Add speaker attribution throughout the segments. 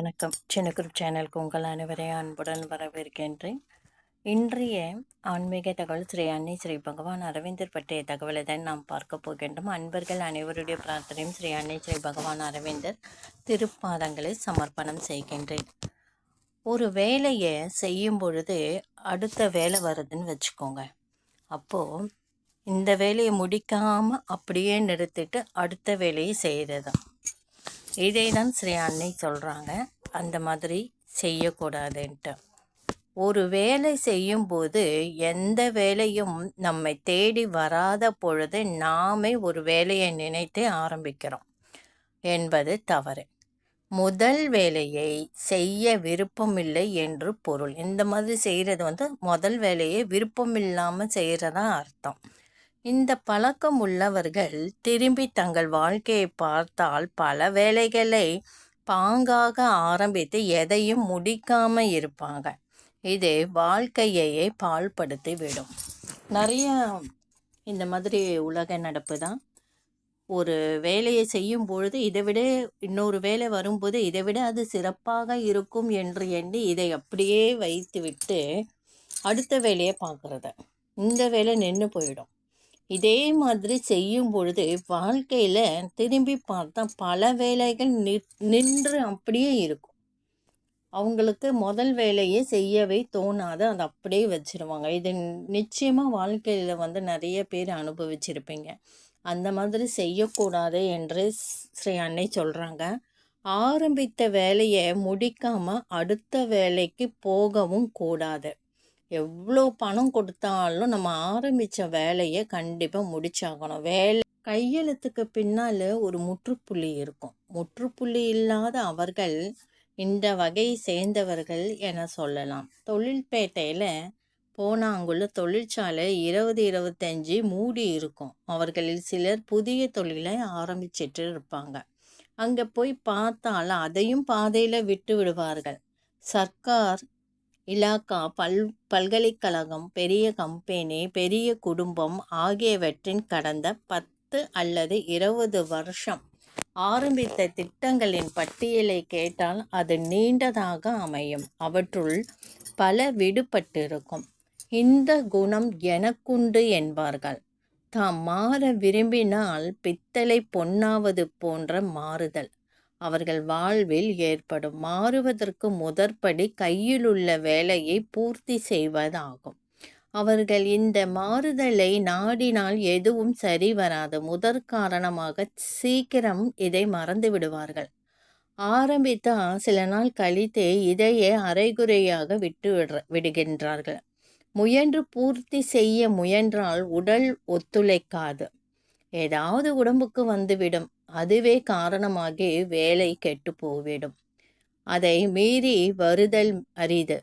Speaker 1: வணக்கம். குரூப் சேனலுக்கு உங்கள் அனைவரையும் அன்புடன் வரவேற்கின்றேன். இன்றைய ஆன்மீக தகவல் ஸ்ரீ அன்னை ஸ்ரீ பகவான் அரவிந்தர் பற்றிய தகவலை தான் நாம் பார்க்க போகின்றோம். அன்பர்கள் அனைவருடைய பிரார்த்தனையும் ஸ்ரீ அன்னை ஸ்ரீ பகவான் அரவிந்தர் திருப்பாதங்களை சமர்ப்பணம் செய்கின்றேன். ஒரு வேலையை செய்யும் பொழுது அடுத்த வேலை வருதுன்னு வச்சுக்கோங்க. அப்போது இந்த வேலையை முடிக்காமல் அப்படியே நிறுத்திட்டு அடுத்த வேலையை செய்கிறது இதை தான் ஸ்ரீ அன்னை சொல்கிறாங்க அந்த மாதிரி செய்யக்கூடாதுன்ட்டு. ஒரு வேலை செய்யும்போது எந்த வேலையும் நம்மை தேடி வராத பொழுது நாமே ஒரு வேலையை நினைத்து ஆரம்பிக்கிறோம் என்பது தவறு. முதல் வேலையை செய்ய விருப்பமில்லை என்று பொருள். இந்த மாதிரி செய்கிறது வந்து முதல் வேலையை விருப்பம் இல்லாமல் செய்கிறதா அர்த்தம். இந்த பழக்கம் உள்ளவர்கள் திரும்பி தங்கள் வாழ்க்கையை பார்த்தால் பல வேலைகளை பாங்காக ஆரம்பித்து எதையும் முடிக்காம இருப்பாங்க. இது வாழ்க்கையையே பால்படுத்தி விடும். நிறைய இந்த மாதிரி உலக நடப்பு தான். ஒரு வேலையை செய்யும் பொழுது இதை விட இன்னொரு வேலை வரும்போது இதை விட அது சிறப்பாக இருக்கும் என்று எண்ணி இதை அப்படியே வைத்துவிட்டு அடுத்த வேலையை பார்க்குறது. இந்த வேலை நின்று போயிடும். இதே மாதிரி செய்யும் பொழுது வாழ்க்கையில் திரும்பி பார்த்தா பல வேலைகள் நின்று அப்படியே இருக்கும். அவங்களுக்கு முதல் வேலையை செய்யவே தோணாது. அதை அப்படியே வச்சுருவாங்க. இது நிச்சயமாக வாழ்க்கையில் வந்து நிறைய பேர் அனுபவிச்சிருப்பீங்க. அந்த மாதிரி செய்யக்கூடாது என்று ஸ்ரீ அன்னை சொல்கிறாங்க ஆரம்பித்த வேலையை முடிக்காமல் அடுத்த வேலைக்கு போகவும் கூடாது. எவ்வளோ பணம் கொடுத்தாலும் நம்ம ஆரம்பித்த வேலையை கண்டிப்பாக முடிச்சாகணும். வேலை கையெழுத்துக்கு பின்னால் ஒரு முற்றுப்புள்ளி இருக்கும். முற்றுப்புள்ளி இல்லாத அவர்கள் இந்த வகையை சேர்ந்தவர்கள் என சொல்லலாம். தொழில்பேட்டையில் போனாங்குள்ள தொழிற்சாலை இருபது இருபத்தஞ்சி மூடி இருக்கும். அவர்களில் சிலர் புதிய தொழிலை ஆரம்பிச்சிட்டு இருப்பாங்க. அங்கே போய் பார்த்தால் அதையும் பாதையில் விட்டு விடுவார்கள். சர்க்கார் இலாக்கா பல் பல்கலைக்கழகம் பெரிய கம்பெனி பெரிய குடும்பம் ஆகியவற்றின் கடந்த பத்து அல்லது இருபது வருஷம் ஆரம்பித்த திட்டங்களின் பட்டியலை கேட்டால் அது நீண்டதாக அமையும். அவற்றுள் பல விடுபட்டிருக்கும். இந்த குணம் எனக்குண்டு என்பார்கள். தாம் மாற விரும்பினால் பித்தளை பொன்னாவது போன்ற மாறுதல். அவர்கள் வாழ்வில் ஏற்படும் மாறுவதற்கு முதற்படி கையிலுள்ள வேலையை பூர்த்தி செய்வதாகும். அவர்கள் இந்த மாறுதலை நாடினால் எதுவும் சரி வராது. முதற் காரணமாக சீக்கிரம் இதை மறந்து விடுவார்கள். ஆரம்பித்த சில நாள் கழித்து இதையே அரைகுறையாக விட்டு விடுற விடுகின்றார்கள். முயன்று பூர்த்தி செய்ய முயன்றால் உடல் ஒத்துழைக்காது. ஏதாவது உடம்புக்கு வந்துவிடும். அதுவே காரணமாகி வேலை கெட்டு போய்விடும். அதை மீறி வருதல் அரிது.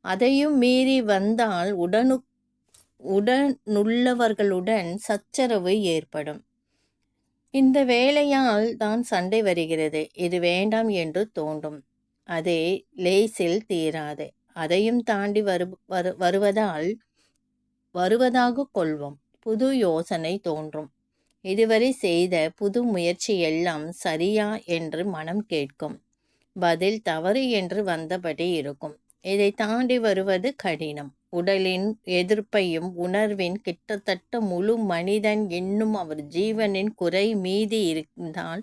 Speaker 1: அதையும் மீறி வந்தால் உடனு உடனுள்ளவர்களுடன் சச்சரவு ஏற்படும். இந்த வேலையால் தான் சண்டை வருகிறது. இது வேண்டாம் என்று தோன்றும். அதே லேசில் தீராது. அதையும் தாண்டி வரு வருவதால் வருவதாக கொள்வோம். புது யோசனை தோன்றும். இதுவரை செய்த புது முயற்சி எல்லாம் சரியா என்று மனம் கேட்கும். பதில் தவறு என்று வந்தபடி இருக்கும். இதை தாண்டி வருவது கடினம். உடலின் எதிர்ப்பையும் உணர்வின் கிட்டத்தட்ட முழு மனிதன் என்னும் அவர் ஜீவனின் குறை மீதி இருந்தால்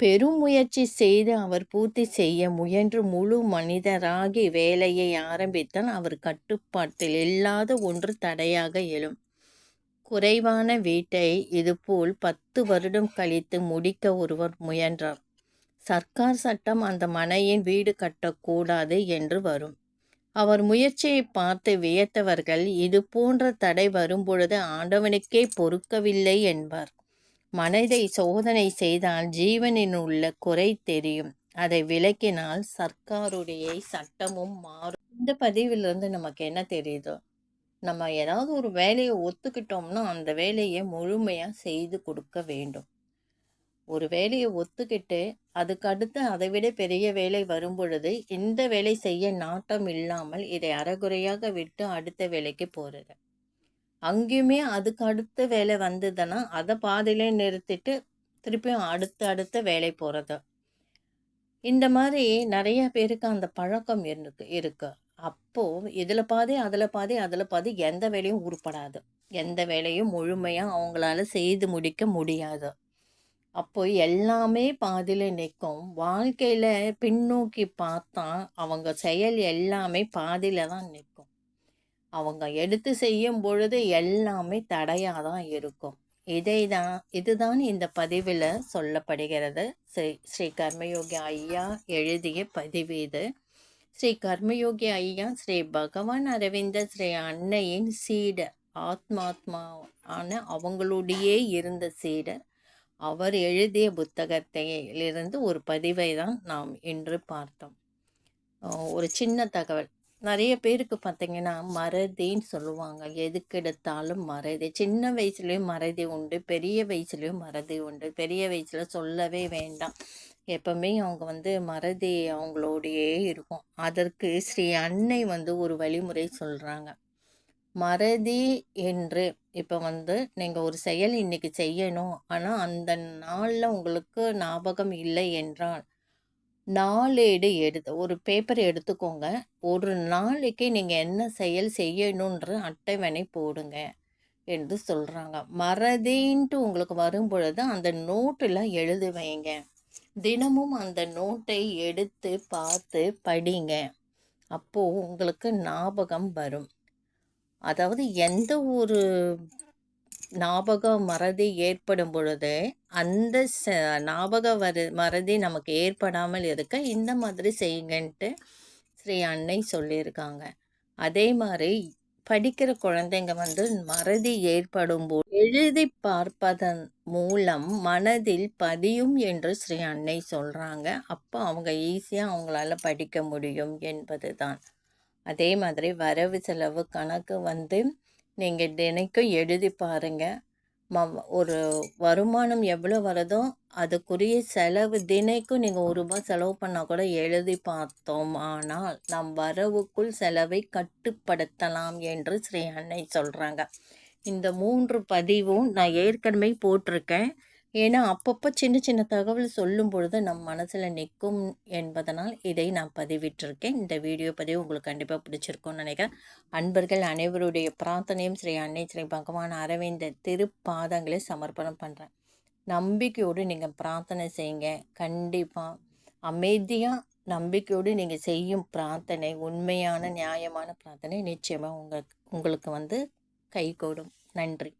Speaker 1: பெரும் முயற்சி செய்து அவர் பூர்த்தி செய்ய முயன்று முழு மனிதராகி வேலையை ஆரம்பித்தால் அவர் கட்டுப்பாட்டில் இல்லாத ஒன்று தடையாக எழும். குறைவான வீட்டை இதுபோல் பத்து வருடம் கழித்து முடிக்க ஒருவர் முயன்றார். சர்க்கார் சட்டம் அந்த மனையின் வீடு கட்டக்கூடாது என்று வரும். அவர் முயற்சியை பார்த்து வியத்தவர்கள் இது போன்ற தடை வரும்பொழுது ஆண்டவனுக்கே பொறுக்கவில்லை என்பார். மனதை சோதனை செய்தால் ஜீவனின் உள்ள குறை தெரியும். அதை விளக்கினால் சர்க்காருடைய சட்டமும் மாறும். இந்த பதிவிலிருந்து நமக்கு என்ன தெரியுதோ? நம்ம ஏதாவது ஒரு வேலையை ஒத்துக்கிட்டோம்னா அந்த வேலையை முழுமையாக செய்து கொடுக்க வேண்டும். ஒரு வேலையை ஒத்துக்கிட்டு அதுக்கு அடுத்து அதை விட பெரிய வேலை வரும் பொழுது இந்த வேலை செய்ய நாட்டம் இல்லாமல் இதை அறகுறையாக விட்டு அடுத்த வேலைக்கு போகிறது அங்கேயுமே அதுக்கு அடுத்த வேலை வந்ததுன்னா அதை பாதியிலே நிறுத்திட்டு திருப்பியும் அடுத்த அடுத்த வேலை போகிறது இந்த மாதிரி நிறைய பேருக்கு அந்த பழக்கம் இருக்கு. இருக்குது அப்போது இதில் பாதி, அதில் பாதி, அதில் பாதி எந்த வேலையும் உருப்படாது. எந்த வேலையும் முழுமையாக அவங்களால செய்து முடிக்க முடியாது. அப்போ எல்லாமே பாதியில் நிற்கும் வாழ்க்கையில் பின்னோக்கி பார்த்தா, அவங்க செயல் எல்லாமே பாதியில் தான் நிற்கும் அவங்க எடுத்து செய்யும் பொழுது எல்லாமே தடையாக தான் இருக்கும். இதை தான் இதுதான் இந்த பதிவில் சொல்லப்படுகிறது. ஸ்ரீ ஸ்ரீ கர்மயோகி ஐயா எழுதிய பதிவு இது. ஸ்ரீ கர்மயோகி ஐயா ஸ்ரீ பகவான் அரவிந்தர் ஸ்ரீ அன்னையின் சீடர். ஆத்மாத்மாவான அவங்களுடைய இருந்த சீடர். அவர் எழுதிய புத்தகத்திலிருந்து ஒரு பதிவை தான் நாம் இன்று பார்த்தோம். ஒரு சின்ன தகவல். நிறைய பேருக்கு பார்த்தீங்கன்னா, மறதின்னு சொல்லுவாங்க. எதுக்கெடுத்தாலும் மறதி. சின்ன வயசுலேயும் மறதி உண்டு. பெரிய வயசுலேயும் மறதி உண்டு. பெரிய வயசில் சொல்லவே வேண்டாம். எப்பவுமே அவங்க வந்து மறதி அவங்களோடையே இருக்கும். அதற்கு ஸ்ரீ அன்னை வந்து ஒரு வழிமுறை சொல்கிறாங்க மறதி என்று இப்போ வந்து நீங்கள் ஒரு செயல் இன்றைக்கி செய்யணும். ஆனால் அந்த நாளில் உங்களுக்கு ஞாபகம் இல்லை என்றால், நாளேடு எடுத்து ஒரு பேப்பர் எடுத்துக்கோங்க. ஒரு நாளைக்கு நீங்கள் என்ன செயல் செய்யணுன்ற அட்டவணை போடுங்க என்று சொல்கிறாங்க மறதின்ட்டு உங்களுக்கு வரும்பொழுது அந்த நோட்டில் எழுது வைங்க. தினமும் அந்த நோட்டை எடுத்து பார்த்து படிங்க. அப்போது உங்களுக்கு ஞாபகம் வரும். அதாவது எந்த ஒரு ஞாபக மறதி ஏற்படும் பொழுது, அந்த ச ஞாபக வரு மறதி நமக்கு ஏற்படாமல் இருக்க இந்த மாதிரி செய்யுங்கன்ட்டு ஸ்ரீ அன்னை சொல்லியிருக்காங்க. அதே மாதிரி படிக்கிற குழந்தைங்க வந்து மறதி ஏற்படும்போது எழுதி பார்ப்பதன் மூலம் மனதில் பதியும் என்று ஸ்ரீ அன்னை சொல்கிறாங்க அப்போ அவங்க ஈஸியாக அவங்களால படிக்க முடியும் என்பது தான். அதே மாதிரி வரவு செலவு கணக்கு வந்து நீங்கள் தினைக்கும் எழுதி பாருங்கள் ம ஒரு வருமானம் எவ்வளோ வருதோ, அதுக்குரிய செலவு தினைக்கும் நீங்கள் ஒரு ரூபாய் செலவு பண்ணால் கூட எழுதி பார்த்தோம். ஆனால், நம் வரவுக்குள் செலவை கட்டுப்படுத்தலாம் என்று ஸ்ரீ அன்னை சொல்கிறாங்க இந்த மூன்று பதிவும் நான் ஏற்கனவே போட்டிருக்கேன். ஏன்னா, அப்பப்போ சின்ன சின்ன தகவல் சொல்லும் பொழுது நம் மனசில் நிற்கும் என்பதனால் இதை நான் பதிவிட்டிருக்கேன். இந்த வீடியோ பதிவு உங்களுக்கு கண்டிப்பாக பிடிச்சிருக்கும்னு நினைக்கிறேன். அன்பர்கள் அனைவருடைய பிரார்த்தனையும் ஸ்ரீ அன்னை ஸ்ரீ பகவான் அரவிந்தர் திருப்பாதங்களை சமர்ப்பணம் பண்ணுறேன் நம்பிக்கையோடு நீங்கள் பிரார்த்தனை செய்யுங்க. கண்டிப்பாக அமைதியாக நம்பிக்கையோடு நீங்கள் செய்யும் பிரார்த்தனை உண்மையான, நியாயமான பிரார்த்தனை நிச்சயமாக உங்களுக்கு உங்களுக்கு வந்து கைகூடும். நன்றி.